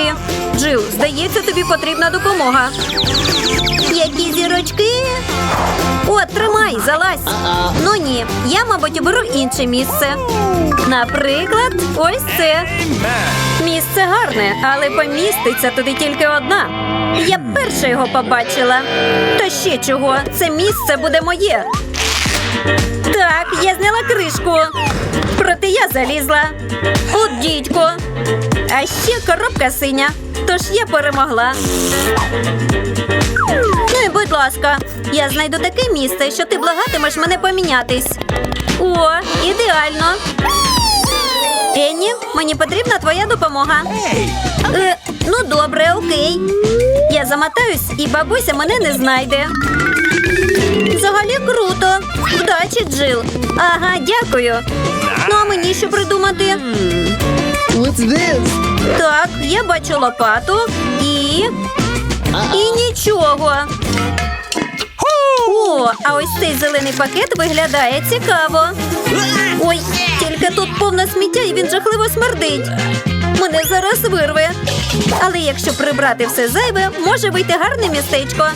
зірочки. Джил, здається, тобі потрібна допомога. Які зірочки? От, тримай, залазь. Ну ні, я, мабуть, оберу інше місце. Наприклад, ось це. Місце гарне, але поміститься туди тільки одна. Я перша його побачила. Та ще чого, це місце буде моє. Так, я зняла кришку. Я залізла. От дідько. А ще коробка синя. Тож я перемогла. Ну і будь ласка, я знайду таке місце, що ти благатимеш мене помінятись. О, ідеально. Енні, мені потрібна твоя допомога. Е, ну добре, окей. Я замотаюсь, і бабуся мене не знайде. Взагалі круто. Вдачі, Джил. Ага, дякую. Мені що придумати? What's this? Так, я бачу лопату і. І нічого. О, а ось цей зелений пакет виглядає цікаво. Ой, тільки тут повно сміття і він жахливо смердить. Мене зараз вирве. Але якщо прибрати все зайве, може вийти гарне містечко.